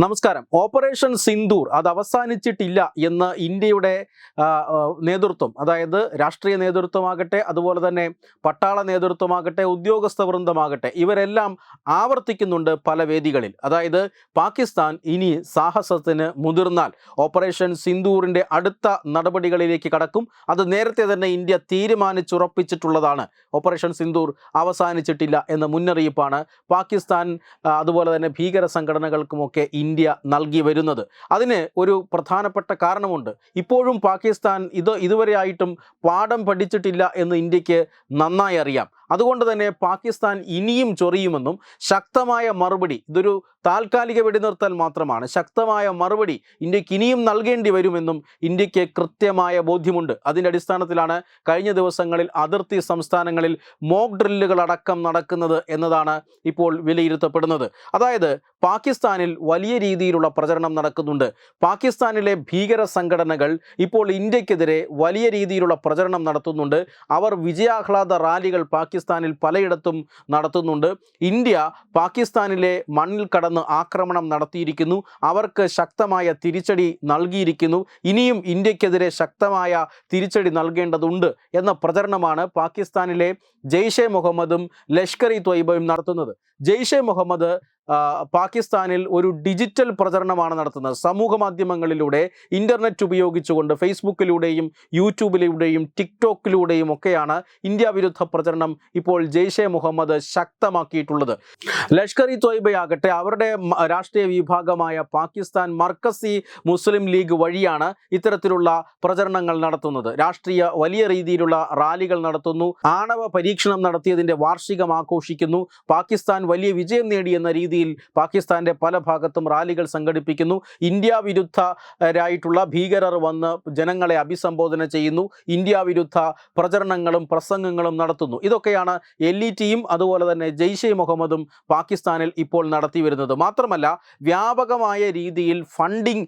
നമസ്കാരം. ഓപ്പറേഷൻ സിന്ദൂർ അത് അവസാനിച്ചിട്ടില്ല എന്ന് ഇന്ത്യയുടെ നേതൃത്വം അതായത് രാഷ്ട്രീയ നേതൃത്വമാകട്ടെ അതുപോലെ തന്നെ പട്ടാള നേതൃത്വമാകട്ടെ ഉദ്യോഗസ്ഥ വൃന്ദമാകട്ടെ ഇവരെല്ലാം ആവർത്തിക്കുന്നുണ്ട് പല വേദികളിൽ. അതായത് പാകിസ്ഥാൻ ഇനി സാഹസത്തിന് മുതിർന്നാൽ ഓപ്പറേഷൻ സിന്ദൂറിന്റെ അടുത്ത നടപടികളിലേക്ക് കടക്കും. അത് നേരത്തെ തന്നെ ഇന്ത്യ തീരുമാനിച്ചുറപ്പിച്ചിട്ടുള്ളതാണ്. ഓപ്പറേഷൻ സിന്ദൂർ അവസാനിച്ചിട്ടില്ല എന്ന മുന്നറിയിപ്പാണ് പാകിസ്ഥാൻ അതുപോലെ തന്നെ ഭീകര സംഘടനകൾക്കുമൊക്കെ ഇന്ത്യ നൽകി വരുന്നത്. അതിന് ഒരു പ്രധാനപ്പെട്ട കാരണമുണ്ട്. ഇപ്പോഴും പാകിസ്ഥാൻ ഇത് ഇതുവരെയായിട്ടും പാഠം പഠിച്ചിട്ടില്ല എന്ന് ഇന്ത്യയ്ക്ക് നന്നായി അറിയാം. അതുകൊണ്ട് തന്നെ പാകിസ്ഥാൻ ഇനിയും ചൊറിയുമെന്നും ശക്തമായ മറുപടി ഇതൊരു താൽക്കാലിക വെടിനിർത്തൽ മാത്രമാണ് ശക്തമായ മറുപടി ഇന്ത്യയ്ക്ക് ഇനിയും നൽകേണ്ടി വരുമെന്നും ഇന്ത്യയ്ക്ക് കൃത്യമായ ബോധ്യമുണ്ട്. അതിന്റെ അടിസ്ഥാനത്തിലാണ് കഴിഞ്ഞ ദിവസങ്ങളിൽ അതിർത്തി സംസ്ഥാനങ്ങളിൽ മോക്ക് ഡ്രില്ലുകൾ അടക്കം നടക്കുന്നത് എന്നതാണ് ഇപ്പോൾ വിലയിരുത്തപ്പെടുന്നത്. അതായത് പാകിസ്ഥാനിൽ വലിയ രീതിയിലുള്ള പ്രചരണം നടക്കുന്നുണ്ട്. പാകിസ്ഥാനിലെ ഭീകര സംഘടനകൾ ഇപ്പോൾ ഇന്ത്യക്കെതിരെ വലിയ രീതിയിലുള്ള പ്രചരണം നടത്തുന്നുണ്ട്. അവർ വിജയാഹ്ലാദ റാലികൾ പാകിസ്ഥാനിൽ പലയിടത്തും നടത്തുന്നുണ്ട്. ഇന്ത്യ പാകിസ്ഥാനിലെ മണ്ണിൽ കടന്ന് ആക്രമണം നടത്തിയിരിക്കുന്നു. അവർക്ക് ശക്തമായ തിരിച്ചടി നൽകിയിരിക്കുന്നു. ഇനിയും ഇന്ത്യക്കെതിരെ ശക്തമായ തിരിച്ചടി നൽകേണ്ടതുണ്ട് എന്ന പ്രചരണമാണ് പാകിസ്ഥാനിലെ ജെയ്ഷെ മുഹമ്മദും ലഷ്കർ ഇ ത്വയ്ബയും നടത്തുന്നത്. ജെയ്ഷെ മുഹമ്മദ് പാകിസ്ഥാനിൽ ഒരു ഡിജിറ്റൽ പ്രചരണമാണ് നടത്തുന്നത്. സമൂഹ മാധ്യമങ്ങളിലൂടെ ഇന്റർനെറ്റ് ഉപയോഗിച്ചുകൊണ്ട് ഫേസ്ബുക്കിലൂടെയും യൂട്യൂബിലൂടെയും ടിക്ടോക്കിലൂടെയും ഒക്കെയാണ് ഇന്ത്യ വിരുദ്ധ പ്രചരണം ഇപ്പോൾ ജെയ്ഷെ മുഹമ്മദ് ശക്തമാക്കിയിട്ടുള്ളത്. ലഷ്കർ ഇ തോയ്ബയാകട്ടെ അവരുടെ രാഷ്ട്രീയ വിഭാഗമായ പാകിസ്ഥാൻ മർക്കസി മുസ്ലിം ലീഗ് വഴിയാണ് ഇത്തരത്തിലുള്ള പ്രചരണങ്ങൾ നടത്തുന്നത്. രാഷ്ട്രീയ വലിയ രീതിയിലുള്ള റാലികൾ നടത്തുന്നു ആണവ പരീക്ഷണം നടത്തിയതിന്റെ വാർഷികം ആഘോഷിക്കുന്നു പാകിസ്ഥാൻ വലിയ വിജയം നേടിയെന്ന എന്ന രീതിയിൽ പാകിസ്ഥാന്റെ പല ഭാഗത്തും റാലികൾ സംഘടിപ്പിക്കുന്നു. ഇന്ത്യ വിരുദ്ധരായിട്ടുള്ള ഭീകരർ വന്ന് ജനങ്ങളെ അഭിസംബോധന ചെയ്യുന്നു. ഇന്ത്യ വിരുദ്ധ പ്രചരണങ്ങളും പ്രസംഗങ്ങളും നടത്തുന്നു. ഇതൊക്കെയാണ് എൽ ഇ ടിയും അതുപോലെ തന്നെ ജെയ്ഷെ മുഹമ്മദും പാകിസ്ഥാനിൽ ഇപ്പോൾ നടത്തി വരുന്നത് മാത്രമല്ല വ്യാപകമായ രീതിയിൽ ഫണ്ടിങ്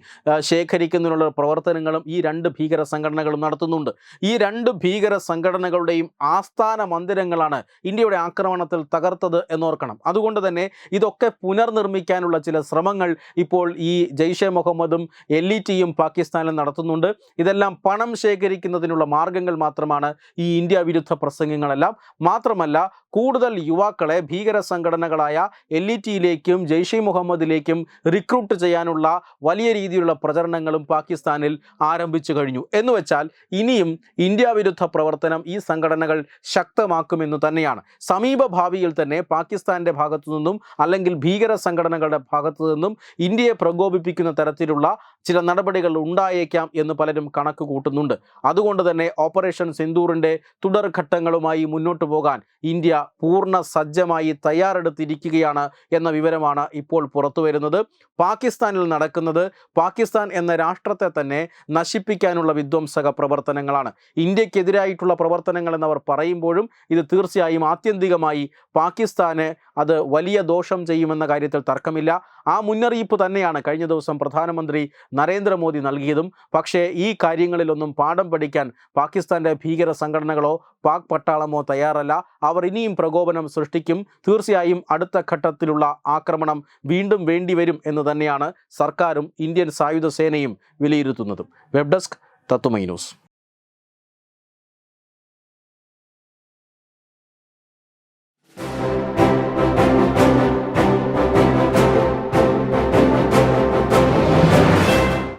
ശേഖരിക്കുന്നതിനുള്ള പ്രവർത്തനങ്ങളും ഈ രണ്ട് ഭീകര സംഘടനകളും നടത്തുന്നുണ്ട്. ഈ രണ്ട് ഭീകര സംഘടനകളുടെയും ആസ്ഥാന മന്ദിരങ്ങളാണ് ഇന്ത്യയുടെ ആക്രമണത്തിൽ തകർത്തത് എന്നോർക്കണം. അതുകൊണ്ട് തന്നെ ഇതൊക്കെ പുനർനിർമ്മിക്കാനുള്ള ചില ശ്രമങ്ങൾ ഇപ്പോൾ ഈ ജെയ്ഷെ മുഹമ്മദും എൽ ഇ ടിയും പാകിസ്ഥാനിൽ നടത്തുന്നുണ്ട്. ഇതെല്ലാം പണം ശേഖരിക്കുന്നതിനുള്ള മാർഗങ്ങൾ മാത്രമാണ് ഈ ഇന്ത്യ വിരുദ്ധ പ്രസംഗങ്ങളെല്ലാം. മാത്രമല്ല കൂടുതൽ യുവാക്കളെ ഭീകര സംഘടനകളായ എൽ ഇ ടിയിലേക്കും ജെയ്ഷെ മുഹമ്മദിലേക്കും റിക്രൂട്ട് ചെയ്യാനുള്ള വലിയ രീതിയിലുള്ള പ്രചരണങ്ങളും പാകിസ്ഥാനിൽ ആരംഭിച്ചു കഴിഞ്ഞു. എന്ന് വെച്ചാൽ ഇനിയും ഇന്ത്യ വിരുദ്ധ പ്രവർത്തനം ഈ സംഘടനകൾ ശക്തമാക്കുമെന്ന് തന്നെയാണ്. സമീപ ഭാവിയിൽ തന്നെ പാകിസ്ഥാന്റെ ഭാഗത്തു നിന്നും അല്ലെങ്കിൽ ഭീകര സംഘടനകളുടെ ഭാഗത്തു നിന്നും ഇന്ത്യയെ പ്രകോപിപ്പിക്കുന്ന തരത്തിലുള്ള ചില നടപടികൾ ഉണ്ടായേക്കാം എന്ന് പലരും കണക്ക് കൂട്ടുന്നുണ്ട്. അതുകൊണ്ട് തന്നെ ഓപ്പറേഷൻ സിന്ദൂറിന്റെ തുടർഘട്ടങ്ങളുമായി മുന്നോട്ടു പോകാൻ ഇന്ത്യ പൂർണ സജ്ജമായി തയ്യാറെടുത്തിരിക്കുകയാണ് എന്ന വിവരമാണ് ഇപ്പോൾ പുറത്തു വരുന്നത്. പാകിസ്ഥാനിൽ നടക്കുന്നത് പാകിസ്ഥാൻ എന്ന രാഷ്ട്രത്തെ തന്നെ നശിപ്പിക്കാനുള്ള വിധ്വംസക പ്രവർത്തനങ്ങളാണ്. ഇന്ത്യക്കെതിരായിട്ടുള്ള പ്രവർത്തനങ്ങൾ എന്നവർ പറയുമ്പോഴും ഇത് തീർച്ചയായും ആത്യന്തികമായി പാകിസ്ഥാന് അത് വലിയ ദോഷം ചെയ്യുമെന്ന കാര്യത്തിൽ തർക്കമില്ല. ആ മുന്നറിയിപ്പ് തന്നെയാണ് കഴിഞ്ഞ ദിവസം പ്രധാനമന്ത്രി നരേന്ദ്രമോദി നൽകിയതും. പക്ഷേ ഈ കാര്യങ്ങളിലൊന്നും പാഠം പഠിക്കാൻ പാകിസ്ഥാന്റെ ഭീകര സംഘടനകളോ പാക് പട്ടാളമോ തയ്യാറല്ല. അവർ ഇനിയും പ്രകോപനം സൃഷ്ടിക്കും. തീർച്ചയായും അടുത്ത ഘട്ടത്തിലുള്ള ആക്രമണം വീണ്ടും വേണ്ടിവരും എന്ന് തന്നെയാണ് സർക്കാരും ഇന്ത്യൻ സായുധ സേനയും വിലയിരുത്തുന്നതും. വെബ് ഡെസ്ക് തത്തുമൈ ന്യൂസ്.